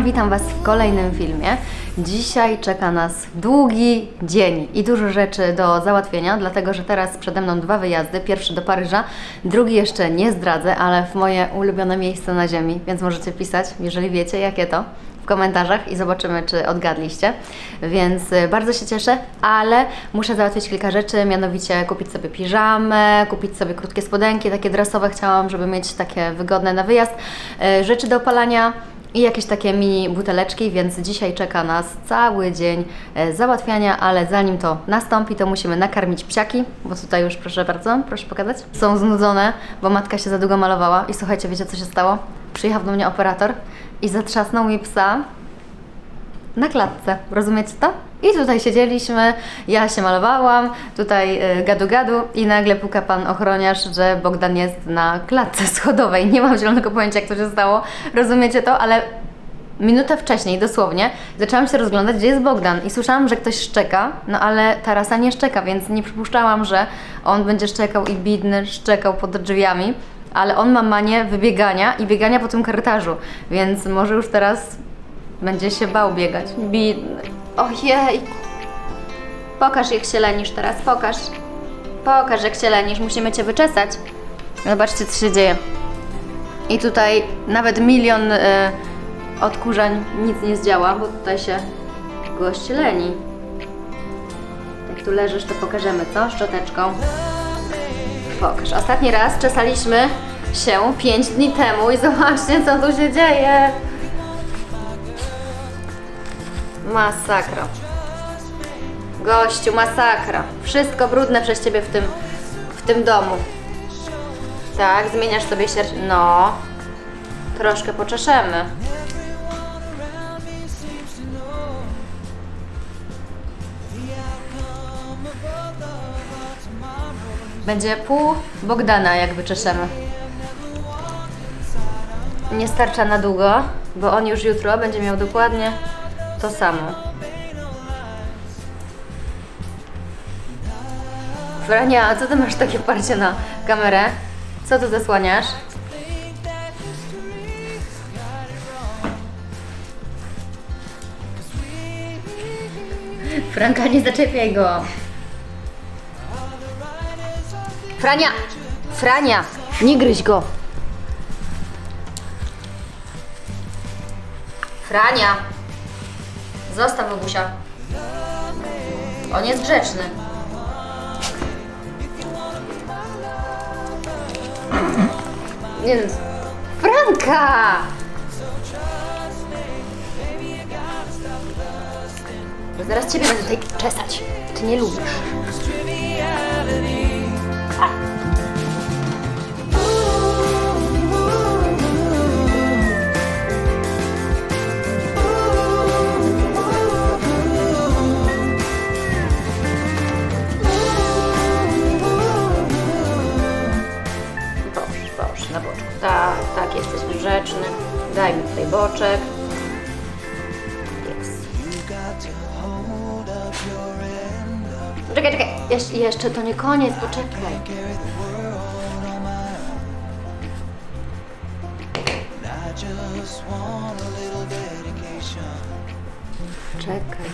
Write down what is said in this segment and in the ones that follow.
Witam Was w kolejnym filmie. Dzisiaj czeka nas długi dzień i dużo rzeczy do załatwienia, dlatego że teraz przede mną dwa wyjazdy. Pierwszy do Paryża, drugi jeszcze nie zdradzę, ale w moje ulubione miejsce na ziemi, więc możecie pisać, jeżeli wiecie, jakie to w komentarzach i zobaczymy, czy odgadliście. Więc y, bardzo się cieszę, ale muszę załatwić kilka rzeczy, mianowicie kupić sobie piżamę, kupić sobie krótkie spodenki, takie dresowe chciałam, żeby mieć takie wygodne na wyjazd, y, rzeczy do opalania i jakieś takie mini buteleczki, więc dzisiaj czeka nas cały dzień e, załatwiania, ale zanim to nastąpi, to musimy nakarmić psiaki, bo tutaj już proszę bardzo, proszę pokazać. Są znudzone, bo matka się za długo malowała i słuchajcie, wiecie co się stało? Przyjechał do mnie operator i zatrzasnął mi psa na klatce. Rozumiecie to? I tutaj siedzieliśmy, ja się malowałam, tutaj y, gadu gadu i nagle puka pan ochroniarz, że Bogdan jest na klatce schodowej. Nie mam zielonego pojęcia, jak to się stało. Rozumiecie to? Ale minutę wcześniej, dosłownie, zaczęłam się rozglądać, gdzie jest Bogdan i słyszałam, że ktoś szczeka, no ale Tarasa nie szczeka, więc nie przypuszczałam, że on będzie szczekał i bidny szczekał pod drzwiami, ale on ma manię wybiegania i biegania po tym korytarzu, więc może już teraz będzie się bał biegać. Bidny. Ojej. Pokaż jak się lenisz teraz, pokaż. Pokaż jak się lenisz, musimy Cię wyczesać. Zobaczcie co się dzieje. I tutaj nawet milion y, odkurzań nic nie zdziała, bo tutaj się gość leni. Jak tu leżysz, to pokażemy, co? Szczoteczką. Pokaż. Ostatni raz czesaliśmy się 5 dni temu i zobaczcie, co tu się dzieje. Masakra. Gościu, masakra. Wszystko brudne przez ciebie w tym, w tym domu. Tak, zmieniasz sobie się. No. Troszkę poczeszemy. Będzie pół Bogdana, jak wyczeszemy. Nie starcza na długo, bo on już jutro będzie miał dokładnie to samo. Frania, a co ty masz takie parcie na kamerę? Co tu zasłaniasz? Franka, nie zaczepiaj go. Frania! Frania! Nie gryź go! Frania! Zostaw Bogusia. On jest grzeczny. Nie no. Franka! Zaraz ciebie będę tutaj czesać. Ty nie lubisz. Tak, tak, jesteś grzeczny. Daj mi tutaj boczek. Jest. Czekaj, czekaj. Jesz jeszcze to nie koniec, poczekaj. Czekaj.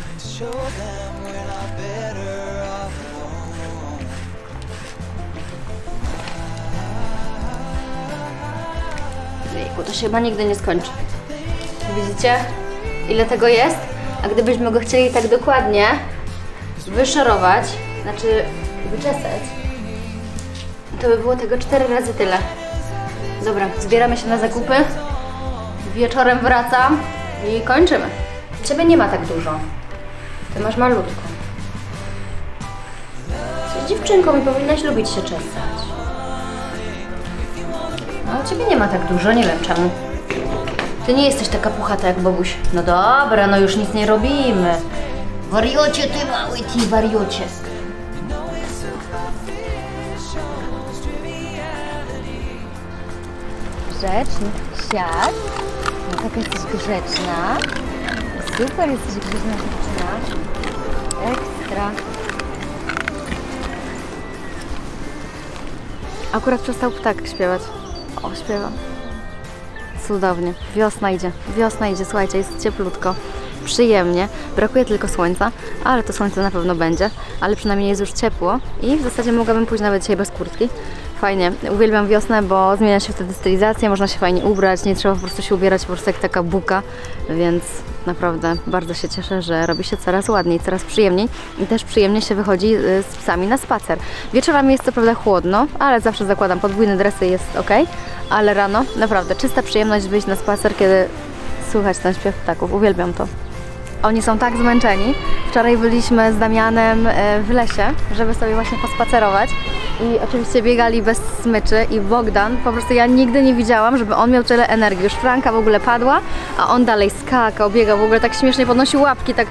Jejku, to się chyba nigdy nie skończy. Widzicie, ile tego jest? A gdybyśmy go chcieli tak dokładnie wyszorować, znaczy wyczesać, to by było tego cztery razy tyle. Dobra, zbieramy się na zakupy. Wieczorem wracam i kończymy. Ciebie nie ma tak dużo. Ty masz malutko. Jesteś dziewczynką i powinnaś lubić się czesać. No, ciebie nie ma tak dużo, nie wiem czemu. Ty nie jesteś taka puchata jak Boguś. No dobra, no już nic nie robimy. Wariocie ty mały, ty wariocie. Grzeczny, siad. No taka jesteś grzeczna. Super jesteś grzeczna dziewczyna. Ekstra. Akurat przestał ptak śpiewać. O, śpiewa. Cudownie. Wiosna idzie. Wiosna idzie, słuchajcie, jest cieplutko. Przyjemnie. Brakuje tylko słońca, ale to słońce na pewno będzie. Ale przynajmniej jest już ciepło i w zasadzie mogłabym pójść nawet dzisiaj bez kurtki. Fajnie. Uwielbiam wiosnę, bo zmienia się wtedy stylizacja, można się fajnie ubrać, nie trzeba po prostu się ubierać po prostu jak taka buka, więc naprawdę bardzo się cieszę, że robi się coraz ładniej, coraz przyjemniej i też przyjemnie się wychodzi y, z psami na spacer. Wieczorami jest co prawda chłodno, ale zawsze zakładam podwójne dresy jest ok, ale rano naprawdę czysta przyjemność wyjść na spacer, kiedy słychać ten śpiew ptaków. Uwielbiam to. Oni są tak zmęczeni. Wczoraj byliśmy z Damianem e, w lesie, żeby sobie właśnie pospacerować. I oczywiście biegali bez smyczy i Bogdan, po prostu ja nigdy nie widziałam, żeby on miał tyle energii. Już Franka w ogóle padła, a on dalej skakał, biegał, w ogóle tak śmiesznie podnosił łapki, tak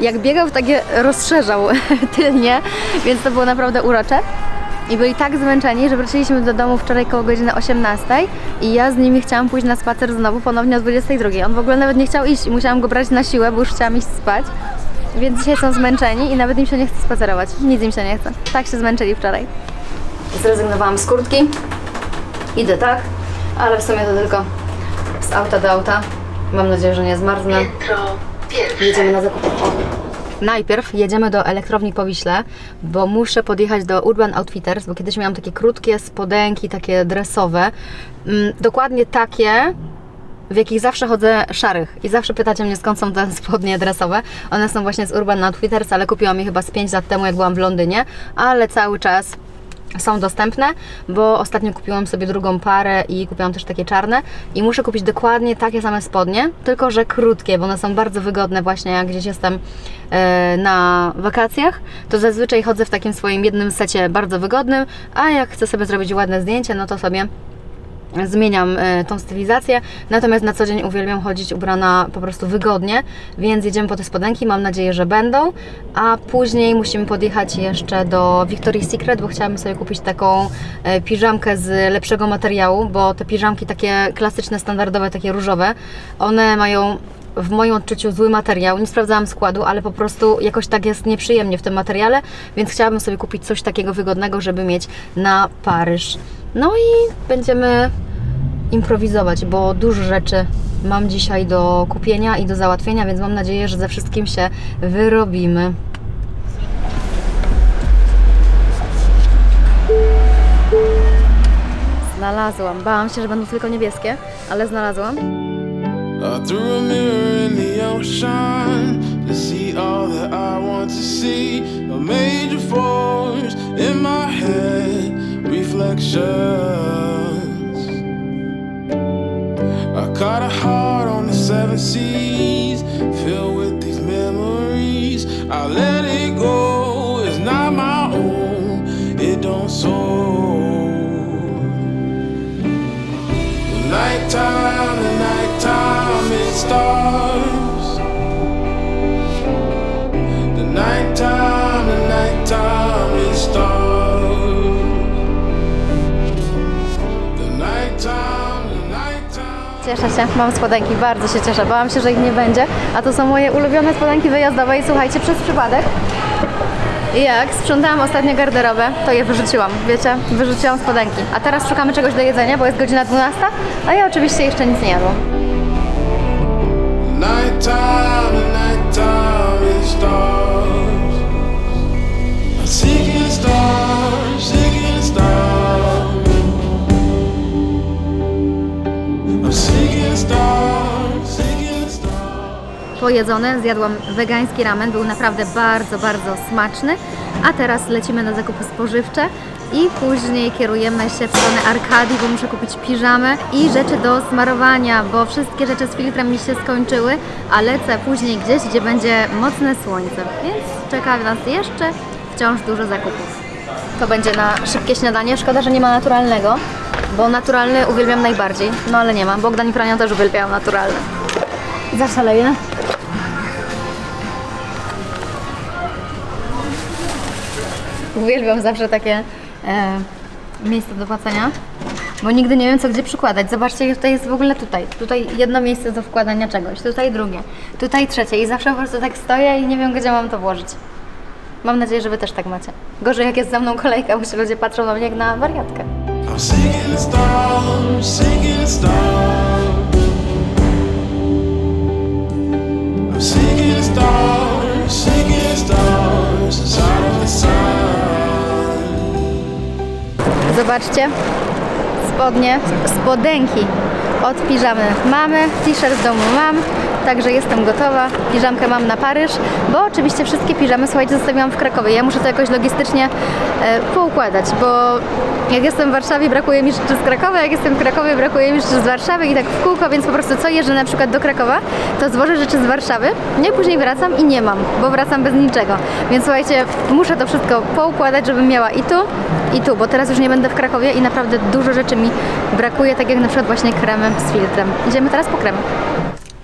jak biegał, tak je rozszerzał tylnie, więc to było naprawdę urocze. I byli tak zmęczeni, że wróciliśmy do domu wczoraj koło godziny 18 i ja z nimi chciałam pójść na spacer znowu ponownie o 22. On w ogóle nawet nie chciał iść i musiałam go brać na siłę, bo już chciałam iść spać. Więc dzisiaj są zmęczeni i nawet im się nie chce spacerować. Nic im się nie chce. Tak się zmęczyli wczoraj. Zrezygnowałam z kurtki. Idę tak, ale w sumie to tylko z auta do auta. Mam nadzieję, że nie zmarznę. Jedziemy na zakupy. Najpierw jedziemy do elektrowni po Wiśle, bo muszę podjechać do Urban Outfitters, bo kiedyś miałam takie krótkie spodenki, takie dresowe. Mm, dokładnie takie, w jakich zawsze chodzę szarych. I zawsze pytacie mnie, skąd są te spodnie dresowe. One są właśnie z Urban Outfitters, ale kupiłam je chyba z 5 lat temu, jak byłam w Londynie, ale cały czas są dostępne, bo ostatnio kupiłam sobie drugą parę i kupiłam też takie czarne i muszę kupić dokładnie takie same spodnie, tylko że krótkie, bo one są bardzo wygodne właśnie jak gdzieś jestem e, na wakacjach, to zazwyczaj chodzę w takim swoim jednym secie bardzo wygodnym, a jak chcę sobie zrobić ładne zdjęcie, no to sobie zmieniam e, tą stylizację, natomiast na co dzień uwielbiam chodzić ubrana po prostu wygodnie, więc jedziemy po te spodenki, mam nadzieję, że będą, a później musimy podjechać jeszcze do Victoria's Secret, bo chciałabym sobie kupić taką e, piżamkę z lepszego materiału, bo te piżamki takie klasyczne, standardowe, takie różowe, one mają w moim odczuciu zły materiał. Nie sprawdzałam składu, ale po prostu jakoś tak jest nieprzyjemnie w tym materiale, więc chciałabym sobie kupić coś takiego wygodnego, żeby mieć na Paryż. No i będziemy improwizować, bo dużo rzeczy mam dzisiaj do kupienia i do załatwienia, więc mam nadzieję, że ze wszystkim się wyrobimy. Znalazłam. Bałam się, że będą tylko niebieskie, ale znalazłam. I threw a mirror in the ocean to see all that I want to see. A major force in my head, reflections. I caught a heart on the seven seas, filled with these memories. I let it go, it's not my own, it don't soar. Nighttime, the nighttime. Cieszę się, mam spodenki, bardzo się cieszę. Bałam się, że ich nie będzie, a to są moje ulubione spodenki wyjazdowe i słuchajcie, przez przypadek jak sprzątałam ostatnio garderobę, to je wyrzuciłam, wiecie, wyrzuciłam spodenki. A teraz szukamy czegoś do jedzenia, bo jest godzina 12, a ja oczywiście jeszcze nic nie jadłam. Nighttime, the nighttime, it starts. Pojedzone, zjadłam wegański ramen, był naprawdę bardzo, bardzo smaczny. A teraz lecimy na zakupy spożywcze i później kierujemy się w stronę Arkadii, bo muszę kupić piżamę i rzeczy do smarowania, bo wszystkie rzeczy z filtrem mi się skończyły, a lecę później gdzieś, gdzie będzie mocne słońce, więc czeka nas jeszcze wciąż dużo zakupów. To będzie na szybkie śniadanie. Szkoda, że nie ma naturalnego, bo naturalny uwielbiam najbardziej, no ale nie ma. Bogdan i Frania też uwielbiają naturalne. Zaszaleję. Uwielbiam zawsze takie e, miejsca do płacenia, bo nigdy nie wiem, co gdzie przykładać. Zobaczcie, tutaj jest w ogóle tutaj. Tutaj jedno miejsce do wkładania czegoś, tutaj drugie, tutaj trzecie i zawsze po prostu tak stoję i nie wiem, gdzie mam to włożyć. Mam nadzieję, że Wy też tak macie. Gorzej jak jest za mną kolejka, bo się ludzie patrzą na mnie jak na wariatkę. Zobaczcie, spodnie, spodenki. Od piżamy. Mamy, t-shirt z domu. Mam, także jestem gotowa. Piżamkę mam na Paryż, bo oczywiście wszystkie piżamy, słuchajcie, zostawiłam w Krakowie. Ja muszę to jakoś logistycznie e, poukładać, bo jak jestem w Warszawie, brakuje mi rzeczy z Krakowa, jak jestem w Krakowie, brakuje mi rzeczy z Warszawy i tak w kółko, więc po prostu co jeżdżę na przykład do Krakowa, to zwożę rzeczy z Warszawy, i później wracam i nie mam, bo wracam bez niczego. Więc słuchajcie, muszę to wszystko poukładać, żebym miała i tu, i tu, bo teraz już nie będę w Krakowie i naprawdę dużo rzeczy mi brakuje, tak jak na przykład właśnie kremy z filtrem. Idziemy teraz po kremy.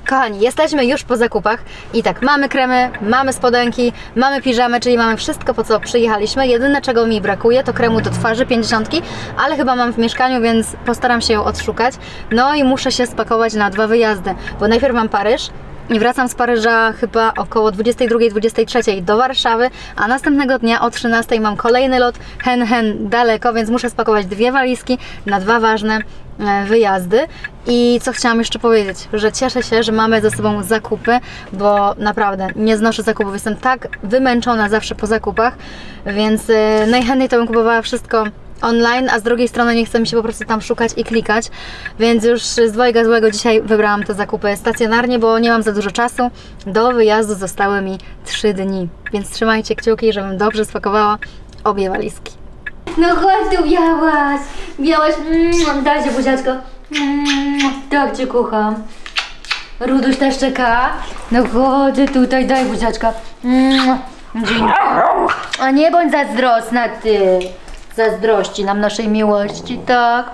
Kochani, jesteśmy już po zakupach i tak, mamy kremy, mamy spodenki, mamy piżamy, czyli mamy wszystko po co przyjechaliśmy. Jedyne czego mi brakuje to kremu do twarzy 50, ale chyba mam w mieszkaniu, więc postaram się ją odszukać. No i muszę się spakować na dwa wyjazdy, bo najpierw mam Paryż, i wracam z Paryża chyba około 22-23 do Warszawy, a następnego dnia o 13 mam kolejny lot hen hen daleko, więc muszę spakować dwie walizki na dwa ważne e, wyjazdy. I co chciałam jeszcze powiedzieć, że cieszę się, że mamy ze sobą zakupy, bo naprawdę nie znoszę zakupów. Jestem tak wymęczona zawsze po zakupach, więc e, najchętniej to bym kupowała wszystko online, a z drugiej strony nie chce mi się po prostu tam szukać i klikać, więc już z dwojga złego dzisiaj wybrałam te zakupy stacjonarnie, bo nie mam za dużo czasu. Do wyjazdu zostały mi 3 dni, więc trzymajcie kciuki, żebym dobrze spakowała obie walizki. No chodź tu, białaś! Białaś, mm, daj się buziaczko. Mm, tak Cię kocham. Ruduś też czeka. No chodź tutaj, daj buziaczka. Mm, dzień. A nie bądź zazdrosna ty. Zazdrości nam naszej miłości, tak?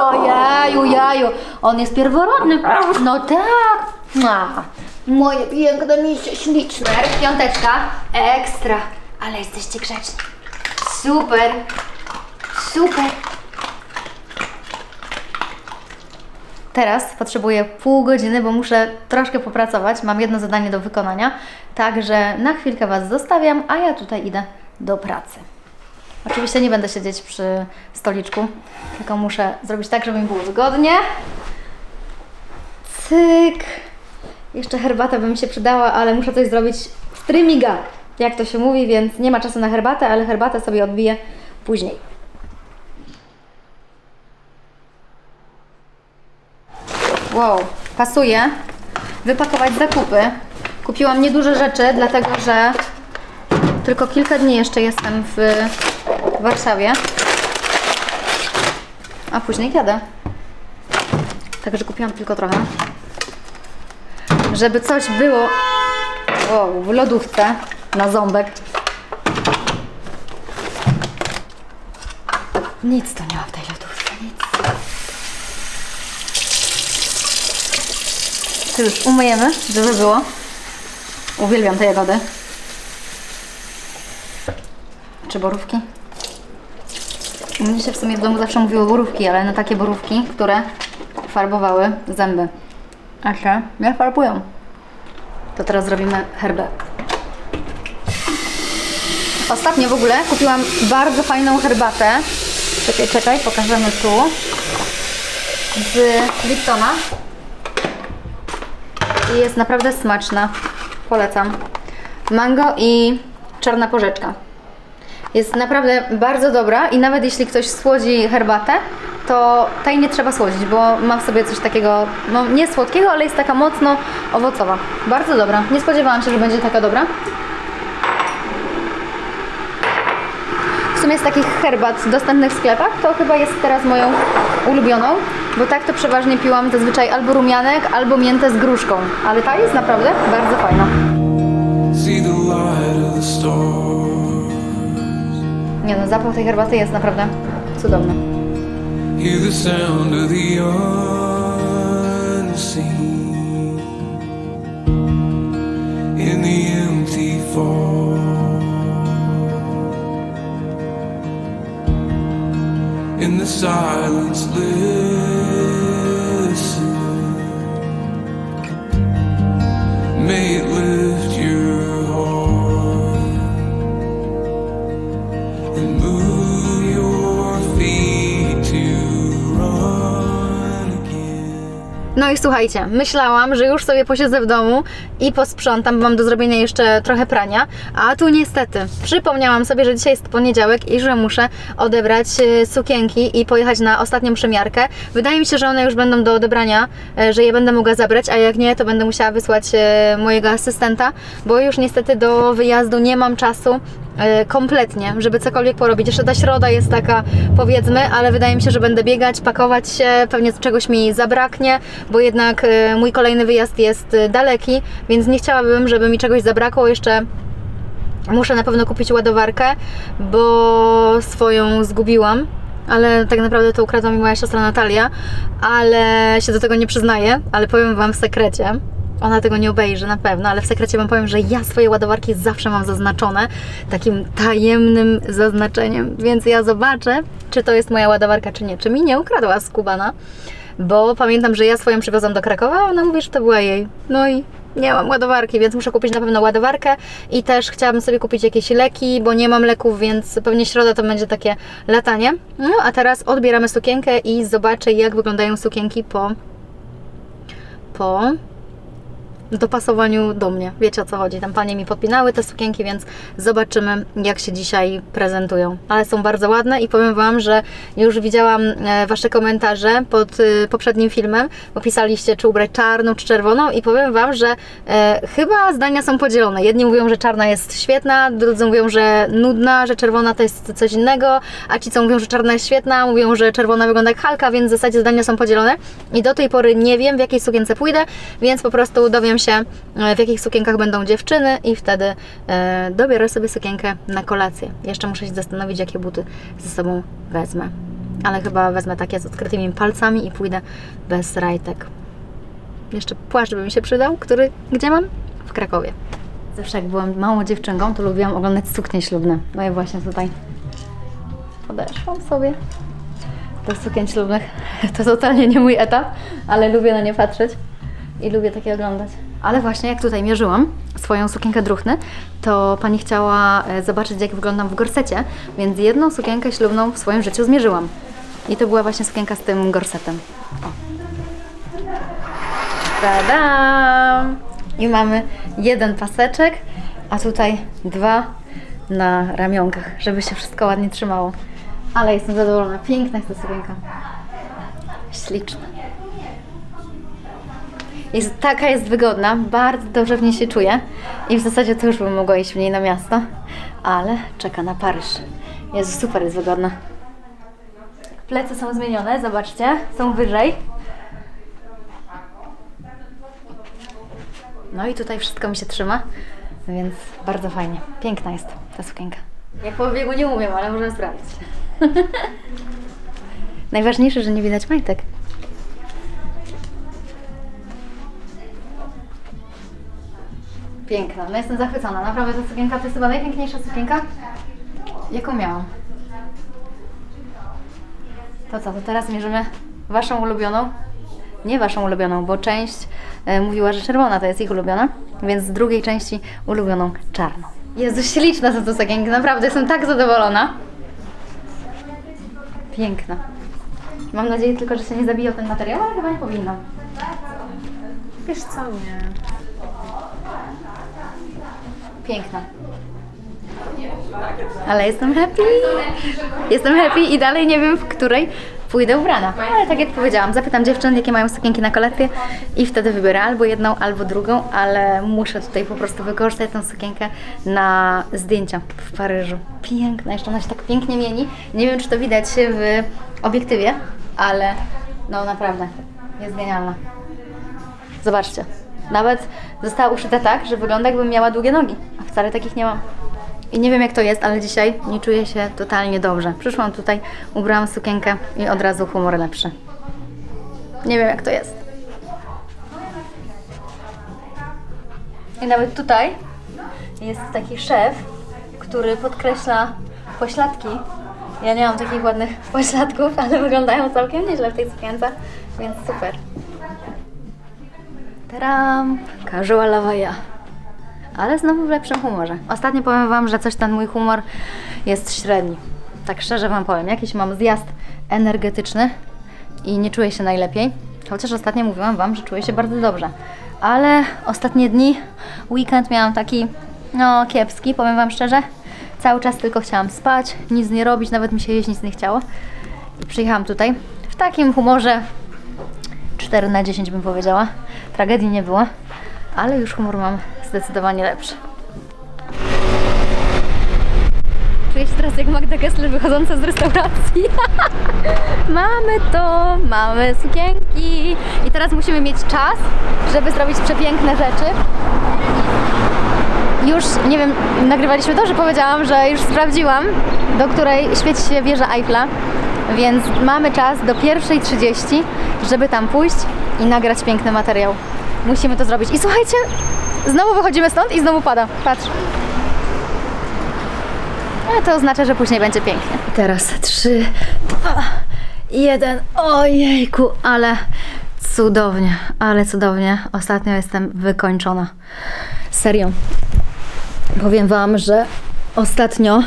O jaju, jaju. On jest pierworodny. No tak. A, moje piękne misie, śliczne. Piąteczka. Ekstra. Ale jesteście grzeczni. Super. Super. Teraz potrzebuję pół godziny, bo muszę troszkę popracować. Mam jedno zadanie do wykonania. Także na chwilkę Was zostawiam, a ja tutaj idę do pracy. Oczywiście nie będę siedzieć przy stoliczku, tylko muszę zrobić tak, żeby mi było wygodnie. Cyk. Jeszcze herbata by mi się przydała, ale muszę coś zrobić w trymiga, jak to się mówi, więc nie ma czasu na herbatę, ale herbatę sobie odbiję później. Wow, pasuje wypakować zakupy. Kupiłam nieduże rzeczy, dlatego że tylko kilka dni jeszcze jestem w Warszawie, a później jadę. Także kupiłam tylko trochę. Żeby coś było w lodówce na ząbek. Nic to nie ma w tej lodówce, nic. To już umyjemy, żeby było. Uwielbiam te jagody. Czy borówki? Mnie się w sumie w domu zawsze mówiło borówki, ale na takie borówki, które farbowały zęby. A się nie farbują. To teraz zrobimy herbę. Ostatnio w ogóle kupiłam bardzo fajną herbatę. Czekaj, czekaj, pokażemy tu. Z Liptona. I jest naprawdę smaczna. Polecam. Mango i czarna porzeczka. Jest naprawdę bardzo dobra i nawet jeśli ktoś słodzi herbatę, to tej nie trzeba słodzić, bo ma w sobie coś takiego, no nie słodkiego, ale jest taka mocno owocowa. Bardzo dobra. Nie spodziewałam się, że będzie taka dobra. W sumie z takich herbat dostępnych w sklepach, to chyba jest teraz moją ulubioną, bo tak to przeważnie piłam zazwyczaj albo rumianek, albo miętę z gruszką, ale ta jest naprawdę bardzo fajna. Nie no, zapach tej herbaty jest naprawdę cudowny. In the silence, listen. May it lift No i słuchajcie, myślałam, że już sobie posiedzę w domu i posprzątam, bo mam do zrobienia jeszcze trochę prania, a tu niestety przypomniałam sobie, że dzisiaj jest poniedziałek i że muszę odebrać e, sukienki i pojechać na ostatnią przymiarkę. Wydaje mi się, że one już będą do odebrania, e, że je będę mogła zabrać, a jak nie, to będę musiała wysłać e, mojego asystenta, bo już niestety do wyjazdu nie mam czasu kompletnie, żeby cokolwiek porobić. Jeszcze ta środa jest taka, powiedzmy, ale wydaje mi się, że będę biegać, pakować się, pewnie czegoś mi zabraknie, bo jednak e, mój kolejny wyjazd jest e, daleki, więc nie chciałabym, żeby mi czegoś zabrakło. Jeszcze muszę na pewno kupić ładowarkę, bo swoją zgubiłam. Ale tak naprawdę to ukradła mi moja siostra Natalia, ale się do tego nie przyznaję, ale powiem Wam w sekrecie. Ona tego nie obejrzy na pewno, ale w sekrecie Wam powiem, że ja swoje ładowarki zawsze mam zaznaczone takim tajemnym zaznaczeniem, więc ja zobaczę, czy to jest moja ładowarka, czy nie. Czy mi nie ukradła z Kubana, bo pamiętam, że ja swoją przywiozłam do Krakowa, a ona mówi, że to była jej. No i nie mam ładowarki, więc muszę kupić na pewno ładowarkę i też chciałabym sobie kupić jakieś leki, bo nie mam leków, więc pewnie środa to będzie takie latanie. No a teraz odbieramy sukienkę i zobaczę jak wyglądają sukienki po po dopasowaniu do mnie. Wiecie o co chodzi. Tam panie mi podpinały te sukienki, więc zobaczymy, jak się dzisiaj prezentują. Ale są bardzo ładne i powiem Wam, że już widziałam e, Wasze komentarze pod e, poprzednim filmem, bo pisaliście, czy ubrać czarną, czy czerwoną i powiem Wam, że e, chyba zdania są podzielone. Jedni mówią, że czarna jest świetna, drudzy mówią, że nudna, że czerwona to jest coś innego, a ci, co mówią, że czarna jest świetna, mówią, że czerwona wygląda jak halka, więc w zasadzie zdania są podzielone. I do tej pory nie wiem, w jakiej sukience pójdę, więc po prostu dowiem się, e, w jakich sukienkach będą dziewczyny i wtedy e, dobiorę sobie sukienkę na kolację. Jeszcze muszę się zastanowić, jakie buty ze sobą wezmę. Ale chyba wezmę takie z odkrytymi palcami i pójdę bez rajtek. Jeszcze płaszcz by mi się przydał, który gdzie mam? W Krakowie. Zawsze jak byłam małą dziewczynką, to lubiłam oglądać suknie ślubne. No i właśnie tutaj podeszłam sobie do sukien ślubnych. To totalnie nie mój etap, ale lubię na nie patrzeć i lubię takie oglądać. Ale właśnie jak tutaj mierzyłam swoją sukienkę druchny, to pani chciała e, zobaczyć jak wyglądam w gorsecie, więc jedną sukienkę ślubną w swoim życiu zmierzyłam. I to była właśnie sukienka z tym gorsetem. O. Tadam! I mamy jeden paseczek, a tutaj dwa na ramionkach, żeby się wszystko ładnie trzymało. Ale jestem zadowolona. Piękna jest ta sukienka. Śliczna. Jest, taka jest wygodna, bardzo dobrze w niej się czuję i w zasadzie to już bym mogła iść w niej na miasto, ale czeka na Paryż. Jezu, super jest wygodna. Plecy są zmienione, zobaczcie, są wyżej. No i tutaj wszystko mi się trzyma, więc bardzo fajnie. Piękna jest ta sukienka. Jak po biegu nie umiem, ale możemy sprawdzić. Najważniejsze, że nie widać majtek. Piękna, no jestem zachwycona. Naprawdę ta sukienka to jest chyba najpiękniejsza sukienka, jaką miałam. To co, to teraz mierzymy Waszą ulubioną? Nie Waszą ulubioną, bo część e, mówiła, że czerwona to jest ich ulubiona, więc z drugiej części ulubioną czarną. Jezu, śliczna są to sukienki, naprawdę jestem tak zadowolona. Piękna. Mam nadzieję tylko, że się nie zabijał ten materiał, ale chyba nie powinno. Wiesz co, nie. Piękna. Ale jestem happy. Jestem happy i dalej nie wiem, w której pójdę ubrana. Ale tak jak powiedziałam, zapytam dziewczyn, jakie mają sukienki na kolekcję i wtedy wybiorę albo jedną, albo drugą, ale muszę tutaj po prostu wykorzystać tę sukienkę na zdjęcia w Paryżu. Piękna, jeszcze ona się tak pięknie mieni. Nie wiem, czy to widać w obiektywie, ale no naprawdę, jest genialna. Zobaczcie. Nawet została uszyta tak, że wygląda jakbym miała długie nogi, wcale takich nie mam. I nie wiem jak to jest, ale dzisiaj nie czuję się totalnie dobrze. Przyszłam tutaj, ubrałam sukienkę i od razu humor lepszy. Nie wiem jak to jest. I nawet tutaj jest taki szef, który podkreśla pośladki. Ja nie mam takich ładnych pośladków, ale wyglądają całkiem nieźle w tej sukience, więc super. Taram! Casualowa ja. Ale znowu w lepszym humorze. Ostatnio powiem Wam, że coś ten mój humor jest średni. Tak szczerze Wam powiem. Jakiś mam zjazd energetyczny i nie czuję się najlepiej. Chociaż ostatnio mówiłam Wam, że czuję się bardzo dobrze. Ale ostatnie dni, weekend miałam taki, no kiepski, powiem Wam szczerze. Cały czas tylko chciałam spać, nic nie robić, nawet mi się jeść nic nie chciało. I przyjechałam tutaj w takim humorze 4 na 10 bym powiedziała. Tragedii nie było, ale już humor mam zdecydowanie lepszy. Czuję się teraz jak Magda Gessler wychodząca z restauracji. mamy to, mamy sukienki. I teraz musimy mieć czas, żeby zrobić przepiękne rzeczy. Już, nie wiem, nagrywaliśmy to, że powiedziałam, że już sprawdziłam, do której świeci się wieża Eiffla. Więc mamy czas do 1.30, żeby tam pójść i nagrać piękny materiał. Musimy to zrobić. I słuchajcie, znowu wychodzimy stąd i znowu pada. Patrz. Ale to oznacza, że później będzie pięknie. Teraz trzy, dwa, jeden. Ojejku, ale cudownie, ale cudownie. Ostatnio jestem wykończona. Serio. Powiem Wam, że ostatnio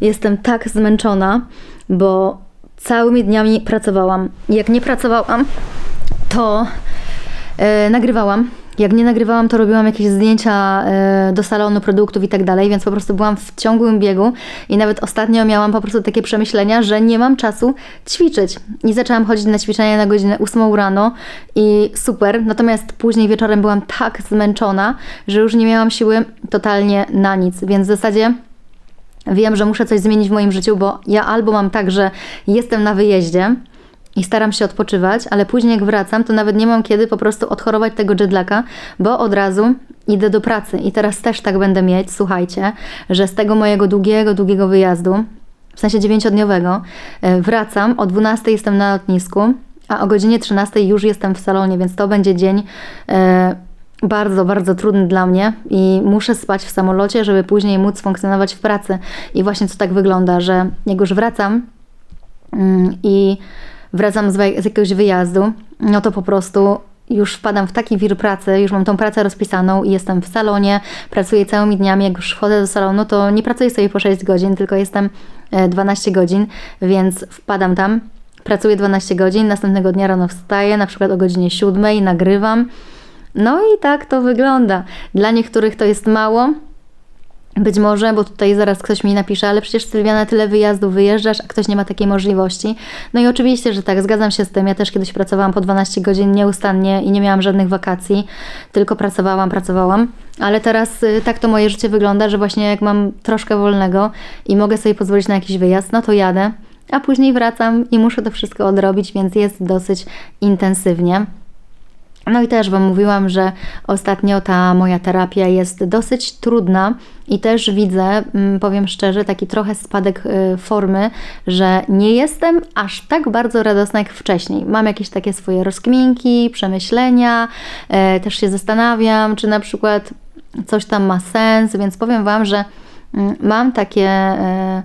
jestem tak zmęczona, bo całymi dniami pracowałam. Jak nie pracowałam, to e, nagrywałam. Jak nie nagrywałam, to robiłam jakieś zdjęcia e, do salonu, produktów i tak dalej, więc po prostu byłam w ciągłym biegu i nawet ostatnio miałam po prostu takie przemyślenia, że nie mam czasu ćwiczyć. I zaczęłam chodzić na ćwiczenia na godzinę 8 rano i super. Natomiast później wieczorem byłam tak zmęczona, że już nie miałam siły totalnie na nic, więc w zasadzie wiem, że muszę coś zmienić w moim życiu, bo ja albo mam tak, że jestem na wyjeździe i staram się odpoczywać, ale później jak wracam, to nawet nie mam kiedy po prostu odchorować tego jetlaka, bo od razu idę do pracy. I teraz też tak będę mieć, słuchajcie, że z tego mojego długiego, długiego wyjazdu, w sensie dziewięciodniowego, e, wracam, o 12 jestem na lotnisku, a o godzinie 13 już jestem w salonie, więc to będzie dzień e, bardzo, bardzo trudny dla mnie i muszę spać w samolocie, żeby później móc funkcjonować w pracy. I właśnie to tak wygląda, że jak już wracam mm, i wracam z, z jakiegoś wyjazdu, no to po prostu już wpadam w taki wir pracy, już mam tą pracę rozpisaną i jestem w salonie, pracuję całymi dniami. Jak już wchodzę do salonu, to nie pracuję sobie po 6 godzin, tylko jestem e, 12 godzin, więc wpadam tam, pracuję 12 godzin, następnego dnia rano wstaję, na przykład o godzinie 7, nagrywam. No i tak to wygląda. Dla niektórych to jest mało, być może, bo tutaj zaraz ktoś mi napisze, ale przecież Sylwiana tyle wyjazdów wyjeżdżasz, a ktoś nie ma takiej możliwości. No i oczywiście, że tak, zgadzam się z tym. Ja też kiedyś pracowałam po 12 godzin nieustannie i nie miałam żadnych wakacji, tylko pracowałam, pracowałam. Ale teraz y, tak to moje życie wygląda, że właśnie jak mam troszkę wolnego i mogę sobie pozwolić na jakiś wyjazd, no to jadę, a później wracam i muszę to wszystko odrobić, więc jest dosyć intensywnie. No i też Wam mówiłam, że ostatnio ta moja terapia jest dosyć trudna i też widzę, mm, powiem szczerze, taki trochę spadek y, formy, że nie jestem aż tak bardzo radosna jak wcześniej. Mam jakieś takie swoje rozkminki, przemyślenia, e, też się zastanawiam, czy na przykład coś tam ma sens, więc powiem Wam, że mm, mam takie e,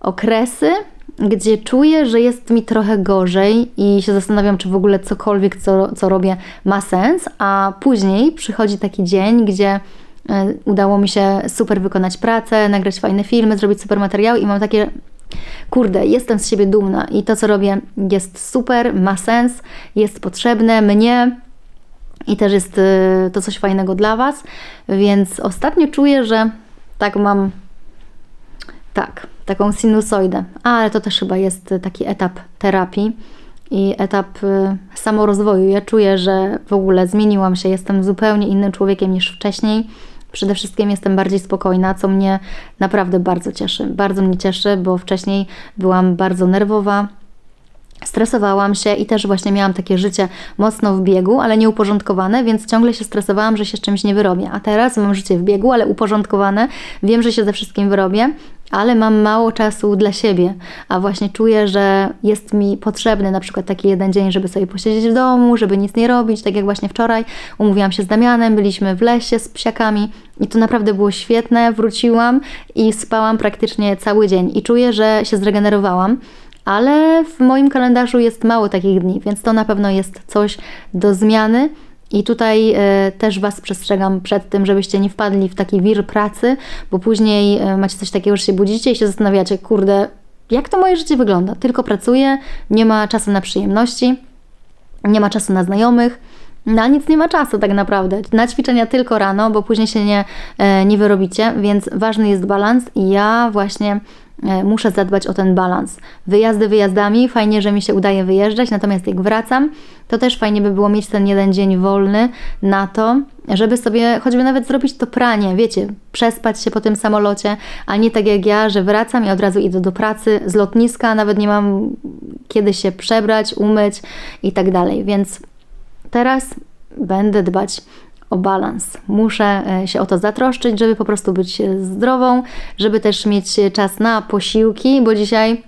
okresy, gdzie czuję, że jest mi trochę gorzej i się zastanawiam, czy w ogóle cokolwiek, co, co robię, ma sens, a później przychodzi taki dzień, gdzie e, udało mi się super wykonać pracę, nagrać fajne filmy, zrobić super materiały i mam takie kurde, jestem z siebie dumna i to, co robię, jest super, ma sens, jest potrzebne mnie i też jest y, to coś fajnego dla Was, więc ostatnio czuję, że tak mam tak, taką sinusoidę, ale to też chyba jest taki etap terapii i etap y, samorozwoju. Ja czuję, że w ogóle zmieniłam się, jestem zupełnie innym człowiekiem niż wcześniej. Przede wszystkim jestem bardziej spokojna, co mnie naprawdę bardzo cieszy. Bardzo mnie cieszy, bo wcześniej byłam bardzo nerwowa, stresowałam się i też właśnie miałam takie życie mocno w biegu, ale nieuporządkowane, więc ciągle się stresowałam, że się z czymś nie wyrobię. A teraz mam życie w biegu, ale uporządkowane. Wiem, że się ze wszystkim wyrobię, ale mam mało czasu dla siebie, a właśnie czuję, że jest mi potrzebny na przykład taki jeden dzień, żeby sobie posiedzieć w domu, żeby nic nie robić, tak jak właśnie wczoraj umówiłam się z Damianem, byliśmy w lesie z psiakami i to naprawdę było świetne, wróciłam i spałam praktycznie cały dzień i czuję, że się zregenerowałam ale w moim kalendarzu jest mało takich dni, więc to na pewno jest coś do zmiany. I tutaj e, też Was przestrzegam przed tym, żebyście nie wpadli w taki wir pracy, bo później e, macie coś takiego, że się budzicie i się zastanawiacie, kurde, jak to moje życie wygląda? Tylko pracuję, nie ma czasu na przyjemności. nie ma czasu na znajomych. Na nic nie ma czasu tak naprawdę. Na ćwiczenia tylko rano, bo później się nie, e, nie wyrobicie, więc ważny jest balans i ja właśnie muszę zadbać o ten balans. Wyjazdy wyjazdami, fajnie, że mi się udaje wyjeżdżać, natomiast jak wracam, to też fajnie by było mieć ten jeden dzień wolny na to, żeby sobie choćby nawet zrobić to pranie, wiecie, przespać się po tym samolocie, a nie tak jak ja, że wracam i od razu idę do pracy z lotniska, nawet nie mam kiedy się przebrać, umyć i tak dalej, więc teraz będę dbać o balans. Muszę e, się o to zatroszczyć, żeby po prostu być e, zdrową, żeby też mieć e, czas na posiłki, bo dzisiaj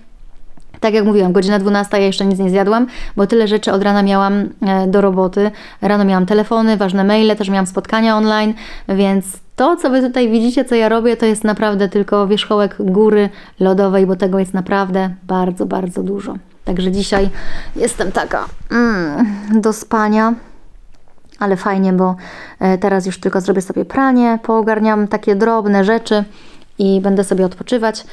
tak jak mówiłam, godzina 12 ja jeszcze nic nie zjadłam, bo tyle rzeczy od rana miałam do roboty. Rano miałam telefony, ważne maile, też miałam spotkania online, więc to, co Wy tutaj widzicie, co ja robię, to jest naprawdę tylko wierzchołek góry lodowej, bo tego jest naprawdę bardzo, bardzo dużo. Także dzisiaj jestem taka mm, do spania. Ale fajnie, bo e, teraz już tylko zrobię sobie pranie, poogarniam takie drobne rzeczy i będę sobie odpoczywać.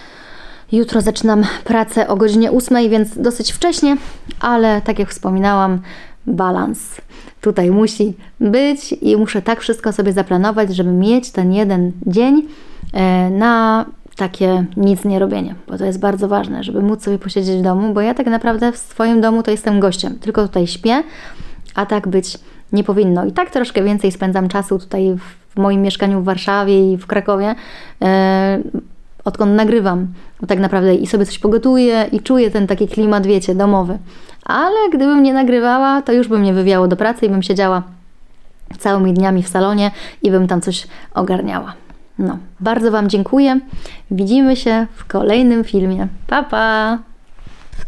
Jutro zaczynam pracę o godzinie 8, więc dosyć wcześnie, ale tak jak wspominałam, balans tutaj musi być i muszę tak wszystko sobie zaplanować, żeby mieć ten jeden dzień e, na takie nic nie robienie, bo to jest bardzo ważne, żeby móc sobie posiedzieć w domu, bo ja tak naprawdę w swoim domu to jestem gościem, tylko tutaj śpię, a tak być nie powinno. I tak troszkę więcej spędzam czasu tutaj w moim mieszkaniu w Warszawie i w Krakowie, e, odkąd nagrywam. Bo tak naprawdę i sobie coś pogotuję i czuję ten taki klimat, wiecie, domowy. Ale gdybym nie nagrywała, to już by mnie wywiało do pracy i bym siedziała całymi dniami w salonie i bym tam coś ogarniała. No, bardzo Wam dziękuję. Widzimy się w kolejnym filmie. Pa, pa!